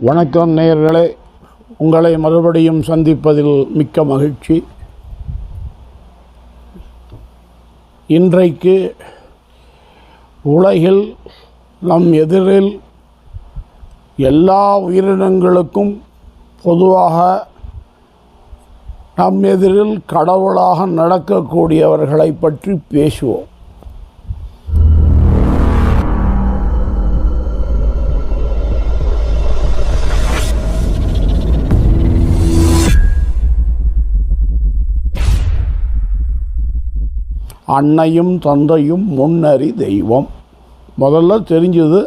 வணக்கம் நேயர்களே. உங்களை மறுபடியும் சந்திப்பதில் மிக்க மகிழ்ச்சி. இன்றைக்கு உலகில் நம் எதிரில் எல்லா உயிரினங்களுக்கும் பொதுவாக நம் எதிரில் கடவுளாக நடக்கக்கூடியவர்களை பற்றி பேசுவோம். அன்னையும் தந்தையும் முன்னறி தெய்வம். முதல்ல தெரிஞ்சது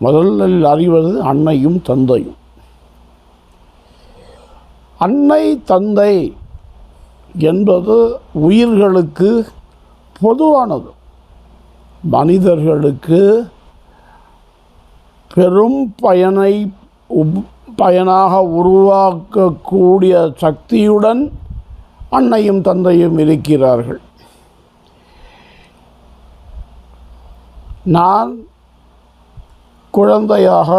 முதல்ல அறிவது அன்னையும் தந்தையும். அன்னை தந்தை என்பது உயிர்களுக்கு பொதுவானது. மனிதர்களுக்கு பெரும் பயனை உப் பயனாக உருவாக்கக்கூடிய சக்தியுடன் அன்னையும் தந்தையும் இருக்கிறார்கள். நான் குழந்தையாக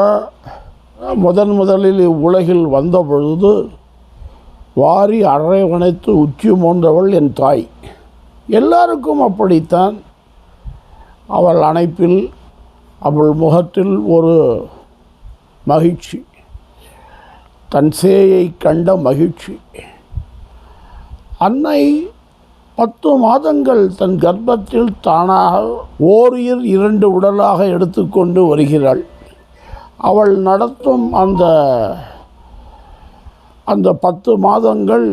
முதன் முதலில் இவ்வுலகில் வந்த பொழுது வாரி அரவணைத்து உச்சி மோன்றவள் என் தாய். எல்லாருக்கும் அப்படித்தான். அவள் அணைப்பில் அவள் முகத்தில் ஒரு மகிழ்ச்சி. தன் சேயை கண்ட மகிழ்ச்சி. அன்னை பத்து மாதங்கள் தன் கர்ப்பத்தில் தானாக ஓரிர் இரண்டு உடலாக எடுத்துக்கொண்டு வருகிறாள். அவள் நடத்தும் அந்த அந்த பத்து மாதங்கள்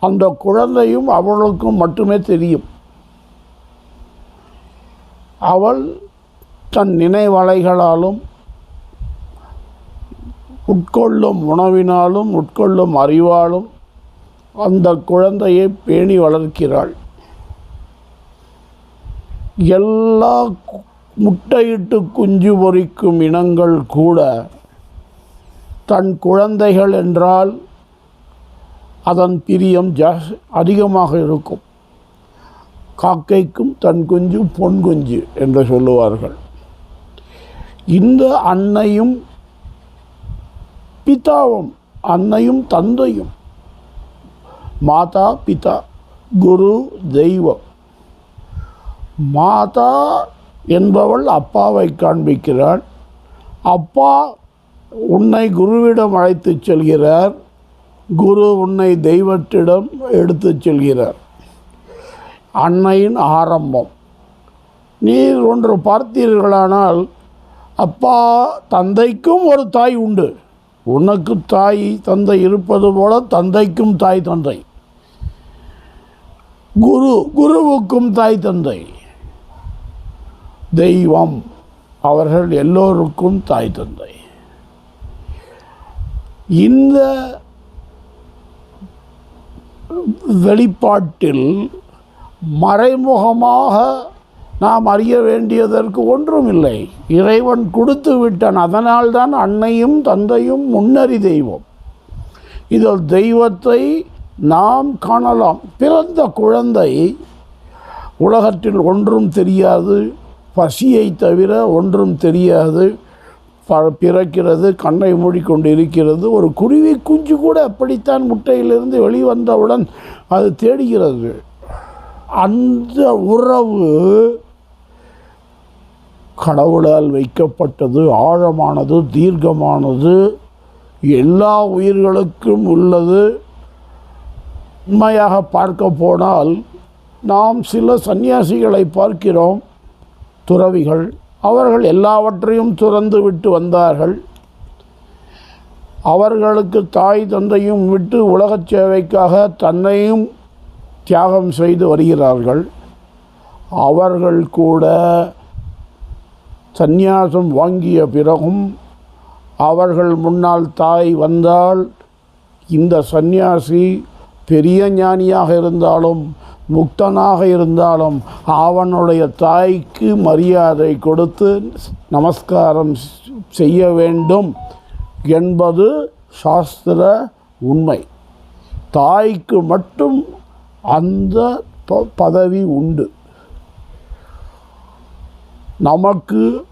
அந்த குழந்தையும் அவளுக்கும் மட்டுமே தெரியும். அவள் தன் நினைவலைகளாலும் உட்கொள்ளும் உணவினாலும் உட்கொள்ளும் அறிவாலும் அந்த குழந்தையை பேணி வளர்க்கிறாள். எல்லா முட்டையிட்டு குஞ்சு பொரிக்கும் இனங்கள் கூட தன் குழந்தைகள் என்றால் அதன் பிரியம் ஜாஸ் அதிகமாக இருக்கும். காக்கைக்கும் தன் குஞ்சு பொன் குஞ்சு என்று சொல்லுவார்கள். இந்த அன்னையும் பிதாவும் அன்னையும் தந்தையும் மாதா பிதா குரு தெய்வம். மாதா என்பவள் அப்பாவை காண்பிக்கிறாள் அப்பா உன்னை குருவிடம் அழைத்துச் செல்கிறார். குரு உன்னை தெய்வத்திடம் எடுத்துச் செல்கிறார். அன்னையின் ஆரம்பம். நீர் ஒன்று பார்த்தீர்களானால் அப்பா தந்தைக்கும் ஒரு தாய் உண்டு. உனக்கு தாய் தந்தை இருப்பது போல தந்தைக்கும் தாய் தந்தை. குரு குருவுக்கும் தாய் தந்தை. தெய்வம் அவர்கள் எல்லோருக்கும் தாய் தந்தை. இந்த வெளிப்பாட்டில் மறைமுகமாக நாம் அறிய வேண்டியதற்கு ஒன்றும் இல்லை இறைவன் கொடுத்து விட்டான் அதனால்தான் அன்னையும் தந்தையும் முன்னறி தெய்வம். இதில் தெய்வத்தை நாம் காணலாம். பிறந்த குழந்தை உலகத்தில் ஒன்றும் தெரியாது. பசியை தவிர ஒன்றும் தெரியாது. ப- பிறக்கிறது கண்ணை மூடிக்கொண்டு இருக்கிறது ஒரு குருவி குஞ்சு கூட அப்படித்தான் முட்டையிலிருந்து வெளிவந்தவுடன் அது தேடுகிறது. அந்த உறவு கடவுளால் வைக்கப்பட்டது ஆழமானது தீர்க்கமானது எல்லா உயிர்களுக்கும் உள்ளது. உண்மையாக பார்க்க போனால் நாம் சில சந்நியாசிகளை பார்க்கிறோம். துறவிகள் அவர்கள் எல்லாவற்றையும் துறந்து விட்டு வந்தார்கள். அவர்களுக்கு தாய் தந்தையும் விட்டு உலகச் சேவைக்காக தன்னையும் தியாகம் செய்து வருகிறார்கள். அவர்கள் கூட சந்நியாசம் வாங்கிய பிறகும் அவர்கள் முன்னால் தாய் வந்தால் இந்த சந்நியாசி பெரிய ஞானியாக இருந்தாலும் முக்தனாக இருந்தாலும் அவனுடைய தாய்க்கு மரியாதை கொடுத்து நமஸ்காரம் செய்ய வேண்டும் என்பது சாஸ்திர உண்மை. தாய்க்கு மட்டும் அந்த ப- பதவி உண்டு. நமக்கு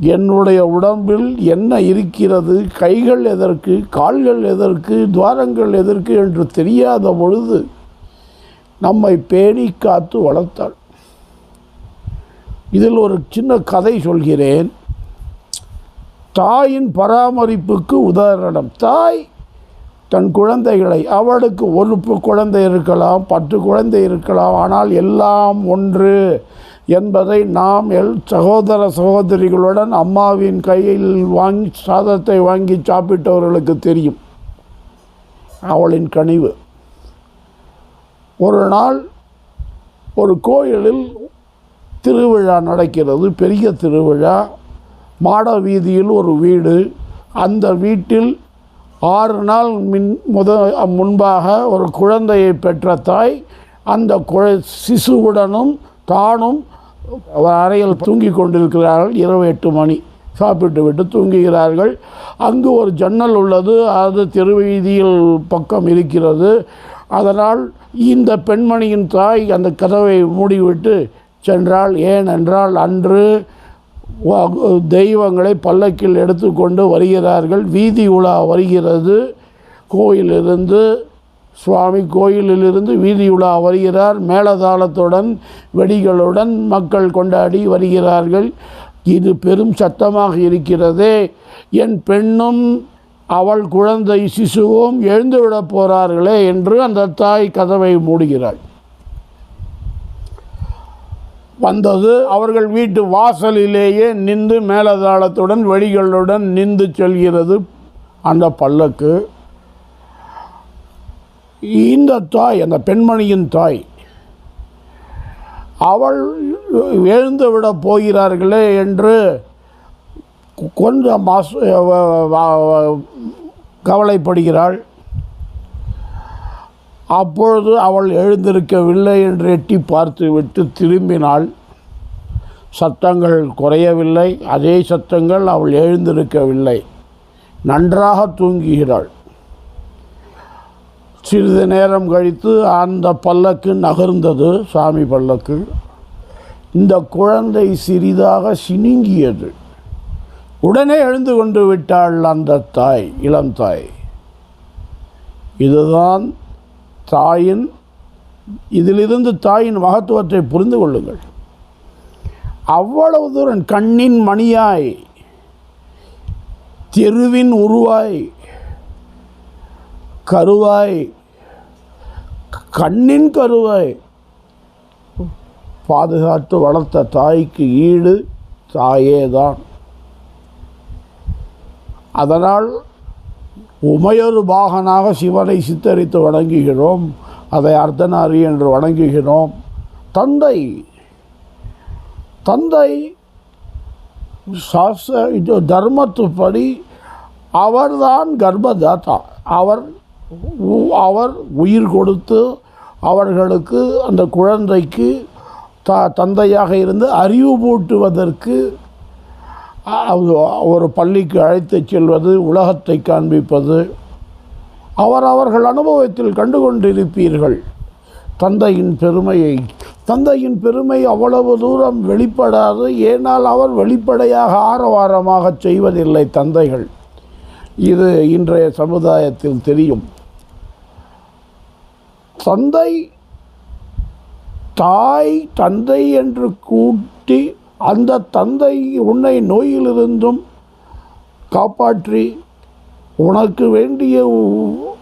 என்னுடைய உடம்பில் என்ன இருக்கிறது? கைகள் எதற்கு? கால்கள் எதற்கு? துவாரங்கள் எதற்கு? என்று தெரியாத பொழுது நம்மை பேணி காத்து வளர்த்தாள். இதில் ஒரு சின்ன கதை சொல்கிறேன். தாயின் பராமரிப்புக்கு உதாரணம். தாய் தன் குழந்தைகளை அவளுக்கு ஒரு குழந்தை இருக்கலாம் பத்து குழந்தை இருக்கலாம் ஆனால் எல்லாம் ஒன்று. என்பதை நாம் எல் சகோதர சகோதரிகளுடன் அம்மாவின் கையில் வாங்கி சாதத்தை வாங்கி சாப்பிட்டவர்களுக்கு தெரியும். அவளின் கனிவு. ஒரு நாள் ஒரு கோயிலில் திருவிழா நடக்கிறது. பெரிய திருவிழா. மாட வீதியில் ஒரு வீடு. அந்த வீட்டில் ஆறு நாள் மின் முத முன்பாக ஒரு குழந்தையை பெற்ற தாய் அந்த குழ சிசுவுடனும் தானும் அவர் அறையில் தூங்கி கொண்டிருக்கிறார்கள். இரவு எட்டு மணி. சாப்பிட்டு விட்டு தூங்குகிறார்கள். அங்கு ஒரு ஜன்னல் உள்ளது. அது திருவீதியில் பக்கம் இருக்கிறது. அதனால் இந்த பெண்மணியின் தாய் அந்த கதவை மூடிவிட்டு சென்றால் ஏனென்றால் அன்று தெய்வங்களை பல்லக்கில் எடுத்துக்கொண்டு வருகிறார்கள். வீதி உலா வருகிறது. கோயிலிருந்து சுவாமி கோயிலிலிருந்து வீதியுலா வருகிறார். மேளதாளத்துடன் வெடிகளுடன் மக்கள் கொண்டாடி வருகிறார்கள். இது பெரும் சத்தமாக இருக்கிறதே. என் பெண்ணும் அவள் குழந்தை சிசுவும் எழுந்துவிடப் போகிறார்களே என்று அந்த தாய் கதவை மூடுகிறாள். வந்தது அவர்கள் வீட்டு வாசலிலேயே நின்று மேலதாளத்துடன் வெடிகளுடன் நின்று செல்கிறது. அந்த பல்லக்கு இந்த தாய் அந்த பெண்மணியின் தாய் அவள் எழுந்துவிட போகிறார்களே என்று கொஞ்சம் மாசு கவலைப்படுகிறாள். அப்பொழுது அவள் எழுந்திருக்கவில்லை என்று எட்டி பார்த்துவிட்டு திரும்பினாள். சத்தங்கள் குறையவில்லை. அதே சத்தங்கள் அவள் எழுந்திருக்கவில்லை. நன்றாக தூங்குகிறாள். சிறிது நேரம் கழித்து அந்த பல்லக்கு நகர்ந்தது சாமி பல்லக்கு. இந்த குழந்தை சிறிதாக சினுங்கியது. உடனே எழுந்து கொண்டு விட்டாள் அந்த தாய் இளம் தாய். இதுதான் தாயின் இதிலிருந்து தாயின் மகத்துவத்தை புரிந்து கொள்ளுங்கள். அவ்வளவு தூரம் கண்ணின் மணியாய் தெருவின் உருவாய் கருவாய். கண்ணின் கருவாய். பாதுகாத்து வளர்த்த தாய்க்கு ஈடு தாயே தான் அதனால் உமையொரு பாகனாக சிவனை சித்தரித்து வணங்குகிறோம். அதை அர்த்தநாரி என்று வணங்குகிறோம். தந்தை. தந்தை சாஸ்திர இது தர்மத்துப்படி அவர்தான் கர்ப்பதாத்தா. அவர் அவர் உயிர் கொடுத்து அவர்களுக்கு அந்த குழந்தைக்கு த தந்தையாக இருந்து அறிவு பூட்டுவதற்கு ஒரு பள்ளிக்கு அழைத்துச் செல்வது உலகத்தை காண்பிப்பது அவர் அவர்கள் அனுபவத்தில் கண்டு கொண்டிருப்பீர்கள் தந்தையின் பெருமையை தந்தையின் பெருமை அவ்வளவு தூரம் வெளிப்படாது ஏனால் அவர் வெளிப்படையாக ஆரவாரமாக செய்வதில்லை தந்தைகள். இது இன்றைய சமுதாயத்தில் தெரியும். தந்தை தாய் தந்தை என்று கூட்டி அந்த தந்தை உன்னை நோயிலிருந்தும் காப்பாற்றி உனக்கு வேண்டிய உ-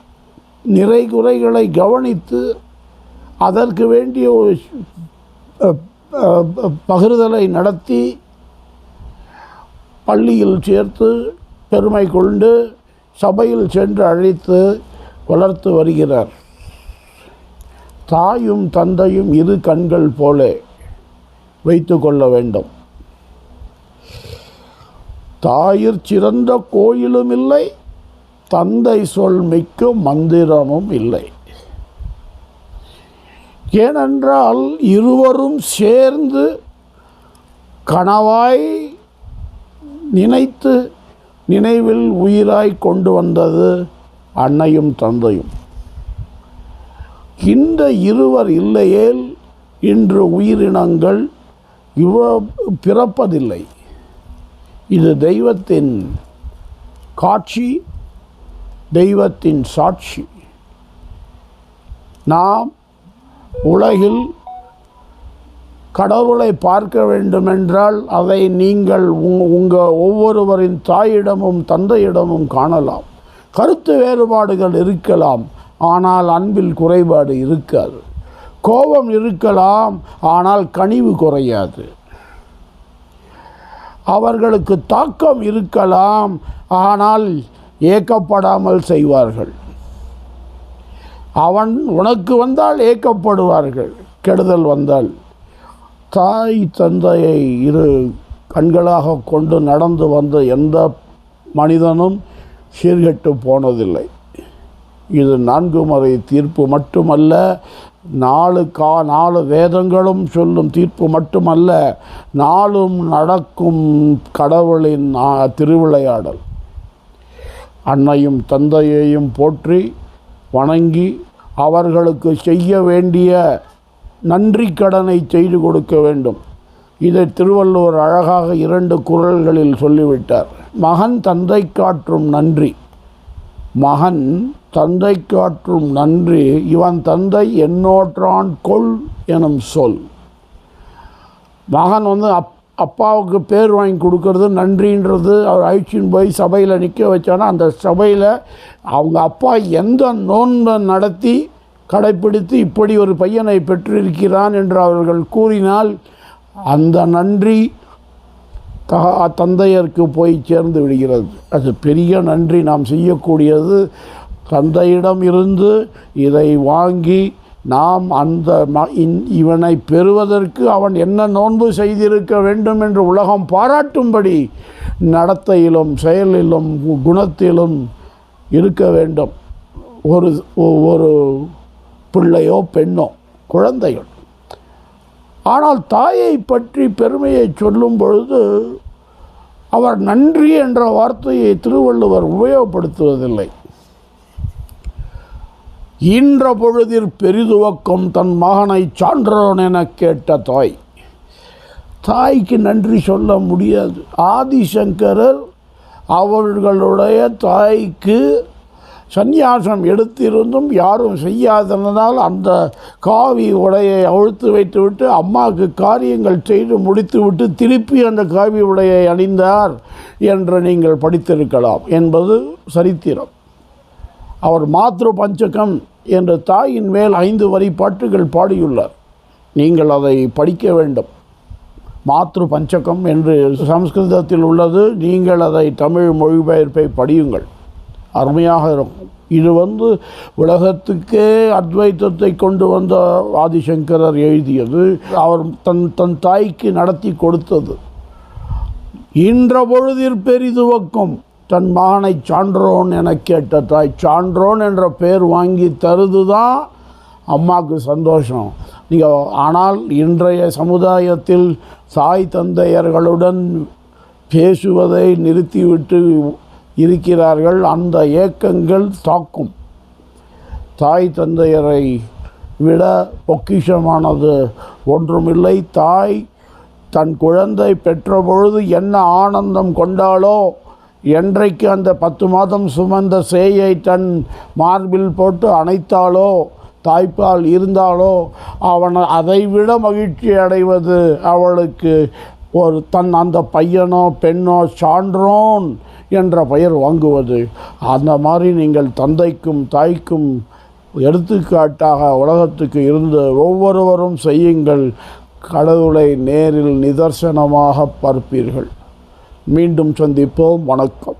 நிறை குறைகளை கவனித்து அதற்கு வேண்டிய ஒரு பகிர்தலை நடத்தி பள்ளியில் சேர்த்து பெருமை கொண்டு சபையில் சென்று அழைத்து வளர்த்து வருகிறார். தாயும் தந்தையும் இரு கண்கள் போல வைத்து கொள்ள வேண்டும். தாயிற் சிறந்த கோயிலும் இல்லை தந்தை சொல் மிக்க மந்திரமும் இல்லை. ஏனென்றால் இருவரும் சேர்ந்து கனவாய் நினைத்து நினைவில் உயிராய் கொண்டு வந்தது அன்னையும் தந்தையும். இந்த இருவர் இல்லையேல் இன்று உயிரினங்கள் இவ பிறப்பதில்லை. இது தெய்வத்தின் காட்சி தெய்வத்தின் சாட்சி. நாம் உலகில் கடவுளை பார்க்க வேண்டுமென்றால் அதை நீங்கள் உங்கள் ஒவ்வொருவரின் தாயிடமும் தந்தையிடமும் காணலாம். கருத்து வேறுபாடுகள் இருக்கலாம். ஆனால் அன்பில் குறைபாடு இருக்காது. கோபம் இருக்கலாம் ஆனால் கனிவு குறையாது. அவர்களுக்கு தாக்கம் இருக்கலாம் ஆனால் ஏக்கப்படாமல் செய்வார்கள். அவன் உனக்கு வந்தால் ஏக்கப்படுவார்கள். கெடுதல் வந்தால் தாய் தந்தையை இரு கண்களாக கொண்டு நடந்து வந்த எந்த மனிதனும் சீர்கெட்டு போனதில்லை. இது நான்கு முறை தீர்ப்பு மட்டுமல்ல நாலு கா நாலு வேதங்களும் சொல்லும் தீர்ப்பு மட்டுமல்ல நாளும் நடக்கும் கடவுளின் திருவிளையாடல். அன்னையும் தந்தையையும் போற்றி வணங்கி அவர்களுக்கு செய்ய வேண்டிய நன்றி கடனை செய்து கொடுக்க வேண்டும். இதை திருவள்ளுவர் அழகாக இரண்டு குரல்களில் சொல்லிவிட்டார். மகன் தந்தை காற்றும் நன்றி. மகன் தந்தை காற்றும் நன்றி இவன் தந்தை என்னோற்றான் கொள் எனும் சொல். மகன் வந்து அப் அப்பாவுக்கு பேர் வாங்கி கொடுக்கறது நன்றின்றது அவர் அழிச்சின்னு போய் சபையில் நிற்க வச்சானா அந்த சபையில் அவங்க அப்பா எந்த நோன்பை நடத்தி கடைப்பிடித்து இப்படி ஒரு பையனை பெற்றிருக்கிறான் என்று அவர்கள் கூறினால் அந்த நன்றி தக தந்தையருக்கு போய் சேர்ந்து விடுகிறது. அது பெரிய நன்றி. நாம் செய்யக்கூடியது தந்தையிடம் இருந்து இதை வாங்கி நாம் அந்த இன்- இவனை பெறுவதற்கு அவன் என்ன நோன்பு செய்திருக்க வேண்டும் என்று உலகம் பாராட்டும்படி நடத்தையிலும் செயலிலும் கு- குணத்திலும் இருக்க வேண்டும். ஒரு ஒரு பிள்ளையோ பெண்ணோ குழந்தைகள் ஆனால் தாயை பற்றி பெருமையை சொல்லும் பொழுது அவர் நன்றி என்ற வார்த்தையை திருவள்ளுவர் உபயோகப்படுத்துவதில்லை. ஈன்ற பொழுதிற் பெரிதுவக்கம் தன் மகனை சான்றோன் என கேட்ட தாய் தாய்க்கு நன்றி சொல்ல முடியாது. ஆதிசங்கரர் அவர்களுடைய தாய்க்கு சந்நியாசம் எடுத்திருந்தும் யாரும் செய்யாததனால் அந்த காவி உடையை அவிழ்த்து வைத்துவிட்டு அம்மாவுக்கு காரியங்கள் செய்து முடித்துவிட்டு திருப்பி அந்த காவி உடையை அணிந்தார் என்று நீங்கள் படித்திருக்கலாம் என்பது சரித்திரம். அவர் மாத்ரு பஞ்சகம் என்ற தாயின் மேல் ஐந்து வரி பாட்டுகள் பாடியுள்ளார். நீங்கள் அதை படிக்க வேண்டும். மாத்ரு பஞ்சகம் என்று சம்ஸ்கிருதத்தில் உள்ளது. நீங்கள் அதை தமிழ் மொழிபெயர்ப்பை படியுங்கள். அருமையாக இருக்கும். இது வந்து உலகத்துக்கே அத்வைத்தத்தை கொண்டு வந்த ஆதிசங்கரர் எழுதியது. அவர் தன் தன் தாய்க்கு நடத்தி கொடுத்தது. இன்ற பொழுதிற் பெரிதுவக்கும் தன் மகனை சான்றோன் என கேட்ட தாய் சான்றோன் என்ற பெயர் வாங்கி தருது தான் அம்மாவுக்கு சந்தோஷம். நீங்கள் ஆனால் இன்றைய சமுதாயத்தில் தாய் தந்தையர்களுடன் பேசுவதை நிறுத்திவிட்டு இருக்கிறார்கள். அந்த ஏக்கங்கள் தாக்கும். தாய் தந்தையரை விட பொக்கிஷமானது ஒன்றுமில்லை. தாய் தன் குழந்தை பெற்ற பொழுது என்ன ஆனந்தம் கொண்டாளோ? என்றைக்கு அந்த பத்து மாதம் சுமந்த சேயை தன் மார்பில் போட்டு அணைத்தாலோ தாய்ப்பால் இருந்தாலோ அவன் அதைவிட மகிழ்ச்சி அடைவது அவளுக்கு ஒரு தன் அந்த பையனோ பெண்ணோ சான்றோன் என்ற பெயர் வாங்குவது. அந்த மாதிரி நீங்கள் தந்தைக்கும் தாய்க்கும் எடுத்துக்காட்டாக உலகத்துக்கு இருந்து ஒவ்வொருவரும் செய்யுங்கள். கடவுளை நேரில் நிதர்சனமாக பார்ப்பீர்கள். மீண்டும் சந்திப்போம். வணக்கம்.